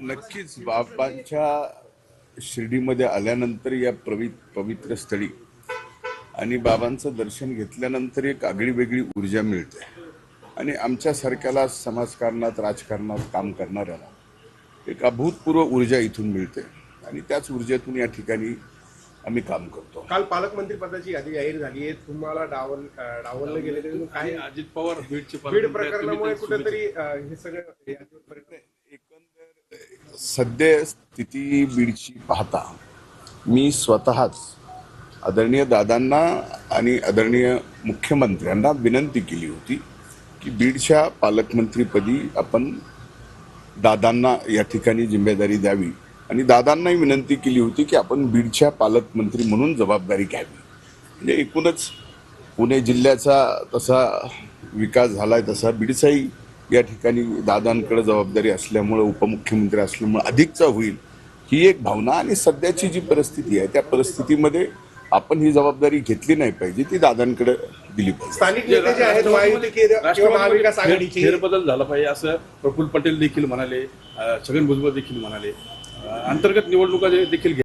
नक्कीच. बाबांच्या शिर्डीमध्ये आल्यानंतर या पवि पवित्र स्थळी आणि बाबांचं दर्शन घेतल्यानंतर एक आगळी वेगळी ऊर्जा मिळते. आणि आमच्यासारख्याला समाजकारणात राजकारणात काम करणाऱ्याला एक अभूतपूर्व ऊर्जा इथून मिळते. आणि त्याच ऊर्जेतून या ठिकाणी आम्ही काम करतो. काल पालकमंत्री पदाची यादी जाहीर झाली. आहे तुम्हाला डावल डावललं गेले. तरी काय अजित पवार बीडचे बीड प्रकरणामुळे कुठेतरी हे सगळं सद्यस्थिती स्थिती बीडची पाहता मी स्वतःच आदरणीय दादांना आणि आदरणीय मुख्यमंत्र्यांना विनंती केली होती की बीडच्या पालकमंत्रीपदी आपण दादांना या ठिकाणी जिम्मेदारी द्यावी. आणि दादांनाही विनंती केली होती की आपण बीडच्या पालकमंत्री म्हणून जबाबदारी घ्यावी. म्हणजे एकूणच पुणे जिल्ह्याचा तसा विकास झाला आहे तसा बीडचाही या ठिकाणी दादांकडे जबाबदारी असल्यामुळे उपमुख्यमंत्री असल्यामुळे अधिकचा होईल ही एक भावना आणि सध्याची जी परिस्थिती आहे त्या परिस्थितीमध्ये आपण ही जबाबदारी घेतली नाही पाहिजे ती दादांकडे दिली पाहिजे. स्थानिक नेते जे आहेत महाविकास आघाडीची फेरबदल झाला पाहिजे असं प्रफुल्ल पटेल देखील म्हणाले छगन भुजबळ देखील म्हणाले. अंतर्गत निवडणुका देखील